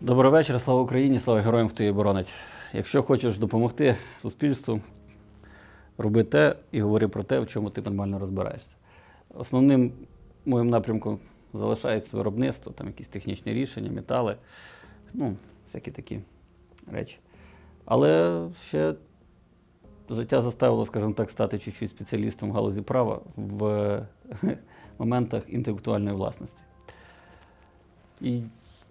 Добрий вечір, слава Україні, слава героям, хто її боронить. Якщо хочеш допомогти суспільству, роби те і говори про те, в чому ти нормально розбираєшся. Основним моїм напрямком залишається виробництво, там якісь технічні рішення, метали, ну, всякі такі речі. Але ще життя заставило, скажімо так, стати чуть-чуть спеціалістом в галузі права в моментах інтелектуальної власності. І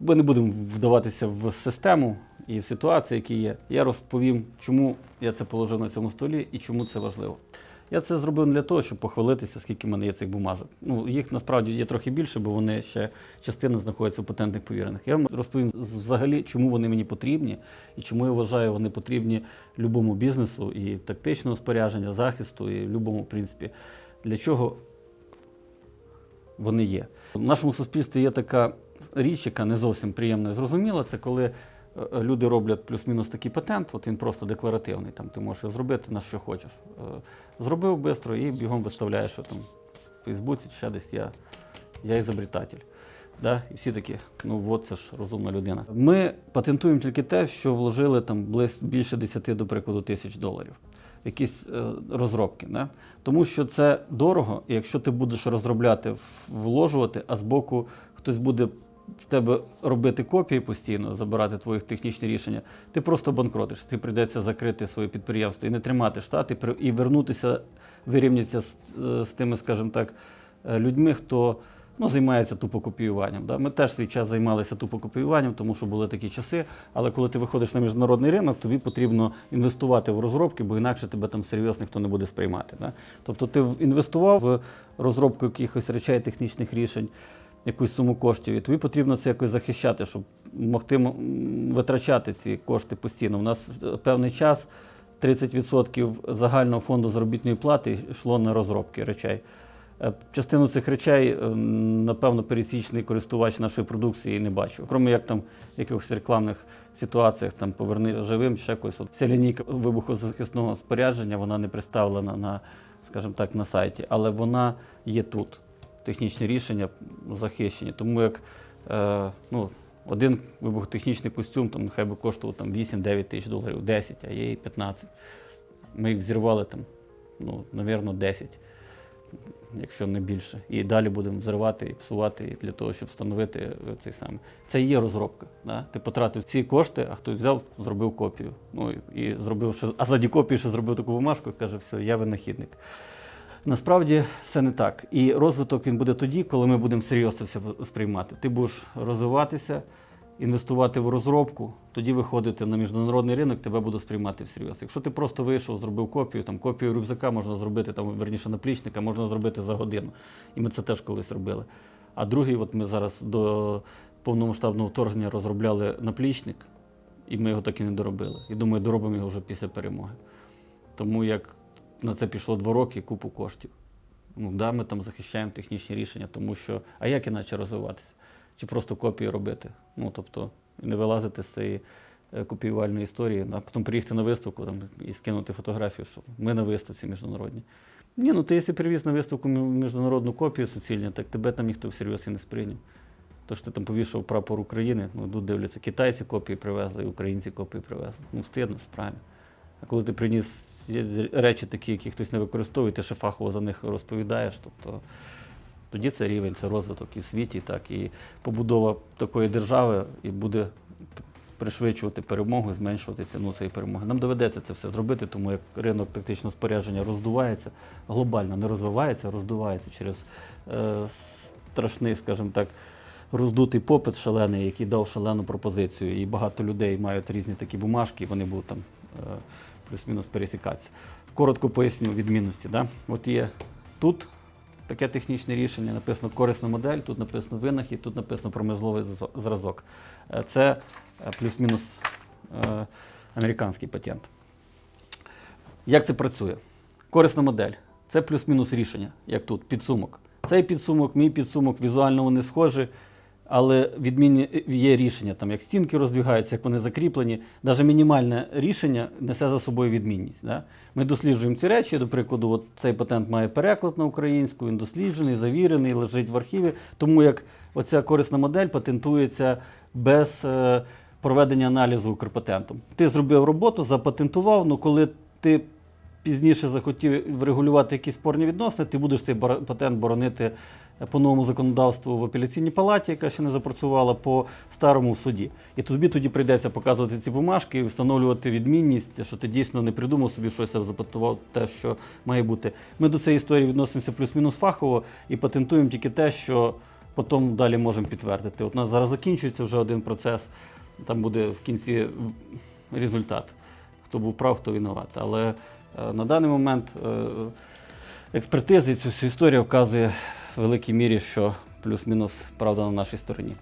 ми не будемо вдаватися в систему і в ситуації, які є. Я розповім, чому я це положив на цьому столі і чому це важливо. Я це зробив для того, щоб похвалитися, скільки в мене є цих бумажок. Ну, їх насправді є трохи більше, бо вони ще частина знаходиться в патентних повірених. Я вам розповім взагалі, чому вони мені потрібні і чому я вважаю, вони потрібні любому бізнесу і тактичного спорядження, захисту, і любому, в принципі, для чого вони є. В нашому суспільстві є така річ, яка не зовсім приємна і зрозуміла. Це коли е, люди роблять плюс-мінус такий патент, от він просто декларативний. Там ти можеш його зробити на що хочеш. Е, Зробив швидко і бігом виставляєш, що там в Фейсбуці ще десь я, я ізобретатель. Да? І всі такі, ну от це ж розумна людина. Ми патентуємо тільки те, що вложили там більше 10, до прикладу, тисяч доларів. Якісь е, розробки. Да? Тому що це дорого, і якщо ти будеш розробляти, вложувати, а збоку хтось буде з тебе робити копії постійно, забирати твої технічні рішення, ти просто банкротиш. Ти прийдеться закрити своє підприємство і не тримати штат, і, і вернутися, вирівнятися з, е, з тими, скажімо так, е, людьми, хто ну, займається тупо копіюванням. Да? Ми теж свій час займалися тупо копіюванням, тому що були такі часи. Але коли ти виходиш на міжнародний ринок, тобі потрібно інвестувати в розробки, бо інакше тебе там серйозно ніхто не буде сприймати. Да? Тобто ти інвестував в розробку якихось речей, технічних рішень, якусь суму коштів, і тобі потрібно це якось захищати, щоб могти витрачати ці кошти постійно. У нас е, певний час 30% загального фонду заробітної плати йшло на розробки речей. Е, Частину цих речей, е, напевно, пересічний користувач нашої продукції не бачив. Крім як там в якихось рекламних ситуаціях, там поверни живим, ще якось. От Ця лінійка вибухозахисного спорядження, вона не представлена на, скажімо так, на сайті, але вона є тут. Технічні рішення захищені. Тому як е, ну, один вибухотехнічний костюм там, нехай би коштував там, 8-9 тисяч доларів, 10, а є і 15. Ми їх взірвали там, ну, навірно, 10 якщо не більше. І далі будемо взривати і псувати для того, щоб встановити е, цей самий. Це є розробка. Да? Ти потратив ці кошти, а хтось взяв, зробив копію. Ну і зробив а заді копії ще зробив таку бумажку і каже, все, я винахідник. Насправді все не так. І розвиток він буде тоді, коли ми будемо серйозно це сприймати. Ти будеш розвиватися, інвестувати в розробку, тоді виходити на міжнародний ринок, тебе будуть сприймати всерйоз. Якщо ти просто вийшов, зробив копію, там копію рюкзака можна зробити, там, верніше наплічника, можна зробити за годину. І ми це теж колись робили. А другий, от ми зараз до повномасштабного вторгнення розробляли наплічник, і ми його так і не доробили. І думаю, доробимо його вже після перемоги. Тому як на це пішло два роки, купу коштів. Ну, да, ми там захищаємо технічні рішення, тому що, а як іначе розвиватися? Чи просто копії робити? Ну, тобто, не вилазити з цієї е, копіювальної історії, а потім приїхати на виставку там, і скинути фотографію, що ми на виставці міжнародній. Ні, ну ти якщо привіз на виставку міжнародну копію суцільну, так тебе там ніхто всерйоз і не сприйняв. То, що ти там повішав прапор України, ну тут дивляться, китайці копії привезли, і українці копії привезли. Ну, стидно ж, правильно. А коли ти приніс є речі такі, які хтось не використовує, ти ще фахово за них розповідаєш, тобто тоді це рівень, це розвиток і в світі, так, і побудова такої держави і буде пришвидшувати перемогу, зменшувати ціну цієї перемоги. Нам доведеться це все зробити, тому як ринок тактичного спорядження роздувається, глобально не розвивається, а роздувається через е, страшний, скажімо так, роздутий попит шалений, який дав шалену пропозицію. І багато людей мають різні такі бумажки, вони будуть там е, плюс-мінус пересікатися. Коротко поясню відмінності. Да? От є тут таке технічне рішення, написано корисна модель, тут написано винахід, тут написано промисловий зразок. Е, Це е, плюс-мінус е, американський патент. Як це працює? Корисна модель. Це плюс-мінус рішення, як тут, підсумок. Цей підсумок, мій підсумок, візуально вони схожі. Але відмінні є рішення, там, як стінки роздвігаються, як вони закріплені. Навіть мінімальне рішення несе за собою відмінність. Да? Ми досліджуємо ці речі. До прикладу, от цей патент має переклад на українську, він досліджений, завірений, лежить в архіві. Тому як оця корисна модель патентується без е, проведення аналізу Укрпатентом. Ти зробив роботу, запатентував, але коли ти пізніше захотів врегулювати якісь спорні відносини, ти будеш цей патент боронити по новому законодавству в апеляційній палаті, яка ще не запрацювала, по старому в суді. І тобі тоді прийдеться показувати ці бумажки і встановлювати відмінність, що ти дійсно не придумав собі щось, а запатентував те, що має бути. Ми до цієї історії відносимося плюс-мінус фахово і патентуємо тільки те, що потім далі можемо підтвердити. От у нас зараз закінчується вже один процес, там буде в кінці результат. Хто був прав, хто винуват. Але е, на даний момент е, експертизи цю історію вказує в великій мірі, що плюс-мінус правда на нашій стороні.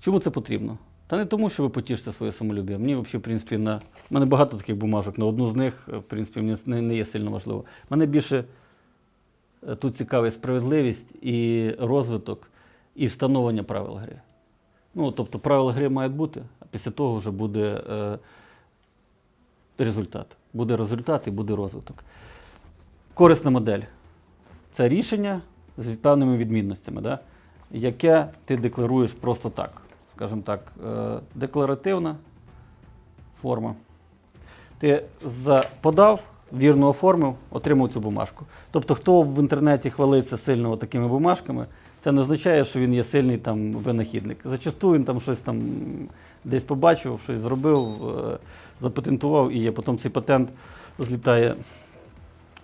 Чому це потрібно? Та не тому, що ви потішите своє самолюб'я. Мені взагалі, в принципі, на мене багато таких бумажок. На одну з них, в принципі, мені не, не є сильно важливо. Мене більше е, тут цікавить справедливість і розвиток, і встановлення правил гри. Ну, тобто правила гри мають бути, а після того вже буде е, результат. Буде результат і буде розвиток. Корисна модель це рішення з певними відмінностями, да? яке ти декларуєш просто так. Скажімо так, е, декларативна форма. Ти подав, вірно оформив, отримав цю бумажку. Тобто, хто в інтернеті хвалиться сильно такими бумажками, це не означає, що він є сильний там винахідник. Зачасту він там щось там десь побачив, щось зробив, е, запатентував і є. Потім цей патент злітає,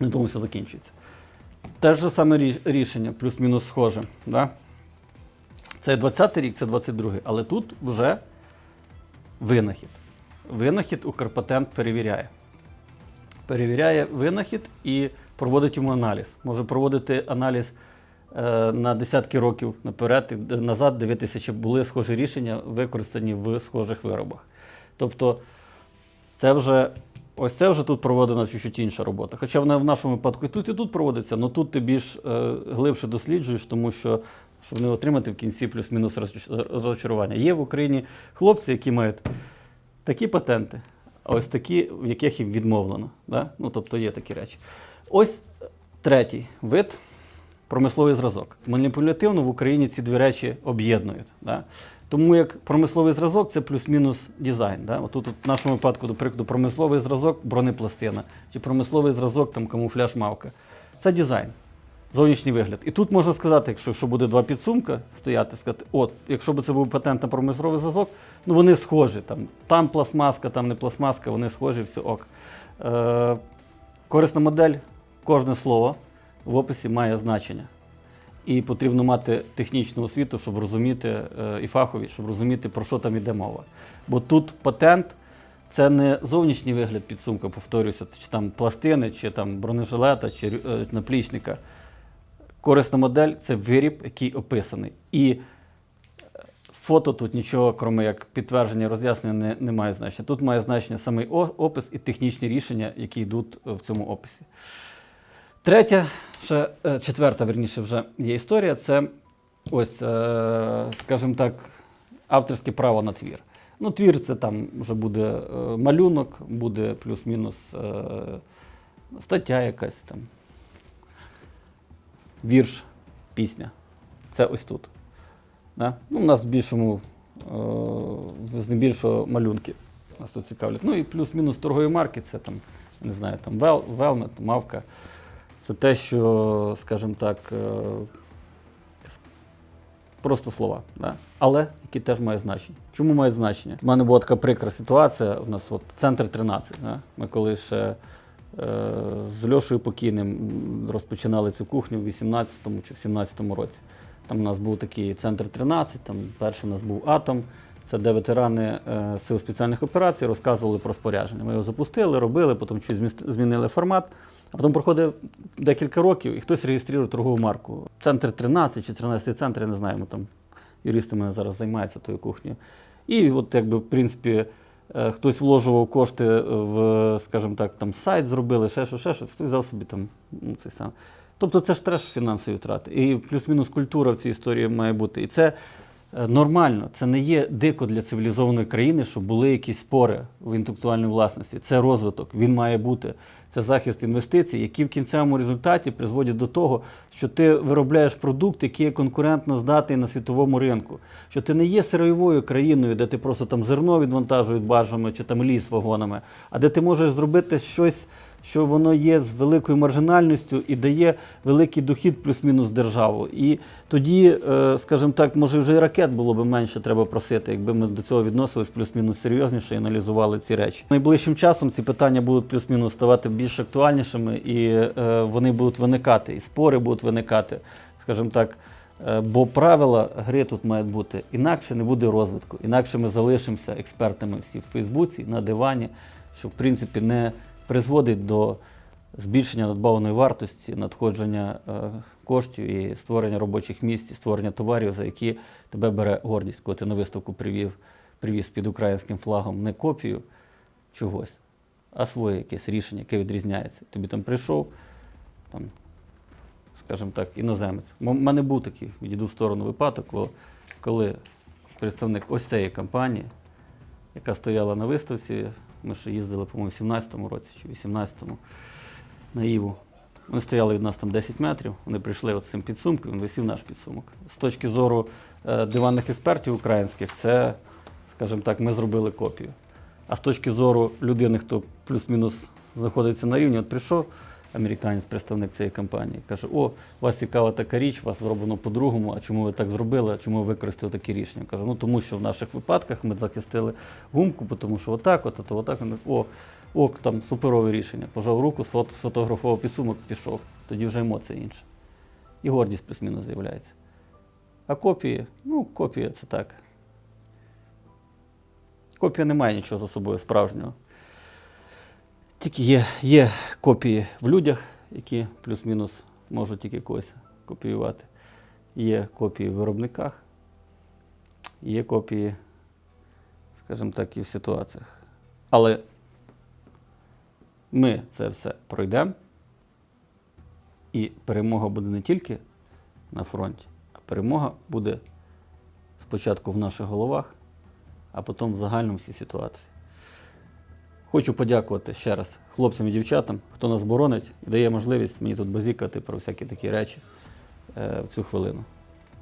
на тому все закінчується. Те ж саме рішення, плюс-мінус схоже. Да? Це 20-й рік, це 22-й, але тут вже винахід. Винахід Укрпатент перевіряє. Перевіряє винахід і проводить йому аналіз. Може проводити аналіз на десятки років наперед і назад, дивитися, чи були схожі рішення використані в схожих виробах. Тобто, це вже ось це вже тут проводена чуть-чуть інша робота. Хоча вона в нашому випадку і тут, і тут проводиться, але тут ти більш е, глибше досліджуєш, тому що щоб не отримати в кінці плюс-мінус розч- розчарування. Є в Україні хлопці, які мають такі патенти, а ось такі, в яких їм відмовлено. Да? Ну, тобто є такі речі. Ось третій вид промисловий зразок. Маніпулятивно в Україні ці дві речі об'єднують. Да? Тому як промисловий зразок це плюс-мінус дизайн. Да? Отут от в нашому випадку, до прикладу, промисловий зразок бронепластина, чи промисловий зразок там, камуфляж мавка. Це дизайн, зовнішній вигляд. І тут можна сказати, якщо, якщо буде два підсумка стояти, сказати, от, якщо б це був патент на промисловий зразок, ну вони схожі. Там, там пластмаска, там не пластмаска, вони схожі, все ок. Е, корисна модель, кожне слово в описі має значення. І потрібно мати технічну освіту, щоб розуміти е, і фахові, щоб розуміти, про що там іде мова. Бо тут патент це не зовнішній вигляд підсумка, повторюся, чи там пластини, чи там бронежилета, чи е, наплічника. Корисна модель це виріб, який описаний. І е, фото тут нічого, крім як підтвердження, роз'яснення, не, не має значення. Тут має значення самий опис і технічні рішення, які йдуть в цьому описі. Третя, ще, е, четверта, верніше, вже є історія. Це ось, е, скажімо так, авторське право на твір. Ну, твір це там вже буде е, малюнок, буде плюс-мінус стаття якась там. Вірш, пісня. Це ось тут. Да? Ну, у нас в більшому, е, здебільшого малюнки нас тут цікавлять. Ну і плюс-мінус торгові марки, це там, не знаю, там вел, велмет, мавка. Це те, що, скажімо так, е, просто слова, да? але які теж мають значення. Чому мають значення? У мене була така прикра ситуація. У нас от центр 13. Да? Ми коли ще е, з Льошею Покійним розпочинали цю кухню в 18-му чи в 17-му році. Там у нас був такий центр 13, там перший у нас був атом. Це де ветерани е, сил спеціальних операцій розказували про спорядження. Ми його запустили, робили, потім щось змінили формат. А потім проходить декілька років і хтось реєструє торгову марку. Центр 13 чи 13 центр, я не знаю, ми там юристи мене зараз займаються тою кухнею. І от якби, в принципі, е, хтось вложував кошти в, скажімо так, там сайт зробили, ще щось, ще щось, хтось взяв собі там ну, цей сам. Тобто це ж теж фінансові втрати. І плюс-мінус культура в цій історії має бути. І це Нормально, це не є дико для цивілізованої країни, щоб були якісь спори в інтелектуальній власності. Це розвиток, він має бути. Це захист інвестицій, які в кінцевому результаті призводять до того, що ти виробляєш продукт, який є конкурентно здатний на світовому ринку. Що ти не є сировою країною, де ти просто там зерно відвантажують баржами чи там ліс вагонами, а де ти можеш зробити щось що воно є з великою маржинальністю і дає великий дохід плюс-мінус державу. І тоді, е, скажімо так, може вже і ракет було б менше треба просити, якби ми до цього відносились плюс-мінус серйозніше і аналізували ці речі. Найближчим часом ці питання будуть плюс-мінус ставати більш актуальнішими, і е, вони будуть виникати, і спори будуть виникати, скажімо так. Е, Бо правила гри тут мають бути інакше не буде розвитку, інакше ми залишимося експертами всі в Фейсбуці, на дивані, що в принципі не призводить до збільшення надбавленої вартості, надходження е, коштів і створення робочих місць, і створення товарів, за які тебе бере гордість, коли ти на виставку привів, привіз під українським флагом не копію чогось, а своє якесь рішення, яке відрізняється. Тобі там прийшов, там, скажімо так, іноземець. У мене був такий, відійду в сторону випадок, коли, коли представник ось цієї компанії, яка стояла на виставці, ми ще їздили, по-моєму, в 17-му році чи 18-му на Іву. Вони стояли від нас там 10 метрів, вони прийшли от цим підсумком, він висів наш підсумок. З точки зору е, диванних експертів українських, це, скажімо так, ми зробили копію. А з точки зору людини, хто плюс-мінус знаходиться на рівні, от прийшов американець, представник цієї компанії, каже: О, у вас цікава така річ, вас зроблено по-другому, а чому ви так зробили, а чому ви використали такі рішення? Кажу, ну тому що в наших випадках ми захистили гумку, тому що отак, от, то отак. О, ок, там суперове рішення. Пожав руку, сфотографував підсумок, пішов. Тоді вже емоція інша. І гордість плюс-мінус з'являється. А копії, ну, копія це так. Копія не має нічого за собою справжнього. Тільки є, є копії в людях, які плюс-мінус можуть тільки когось копіювати. Є копії в виробниках, є копії, скажімо так, і в ситуаціях. Але ми це все пройдемо, і перемога буде не тільки на фронті, а перемога буде спочатку в наших головах, а потім в загальному всій ситуації. Хочу подякувати ще раз хлопцям і дівчатам, хто нас боронить і дає можливість мені тут базікати про всякі такі речі е, в цю хвилину.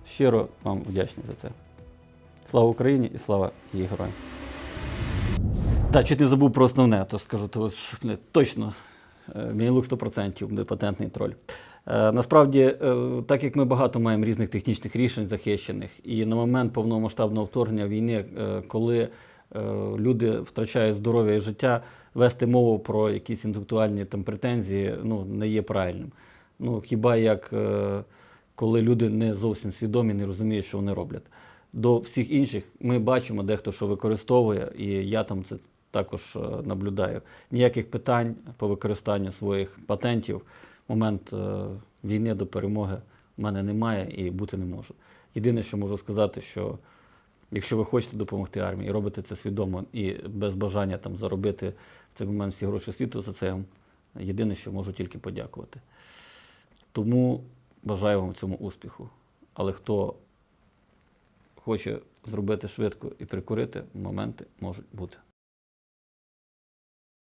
Щиро вам вдячний за це. Слава Україні і слава її героям. Так, чуть не забув про основне, то скажу, то не, точно Мінілук 100% буде патентний троль. Е, Насправді, е, так як ми багато маємо різних технічних рішень захищених, і на момент повномасштабного вторгнення війни, е, коли люди втрачають здоров'я і життя, вести мову про якісь інтелектуальні там претензії ну, не є правильним. Ну, хіба як е, коли люди не зовсім свідомі, не розуміють, що вони роблять. До всіх інших ми бачимо, дехто що використовує, і я там це також е, наблюдаю. Ніяких питань по використанню своїх патентів момент е, війни до перемоги в мене немає і бути не можу. Єдине, що можу сказати, що якщо ви хочете допомогти армії і робите це свідомо і без бажання там заробити в цей момент всі гроші світу, за це єдине, що можу тільки подякувати. Тому бажаю вам цьому успіху. Але хто хоче зробити швидко і прикурити, моменти можуть бути.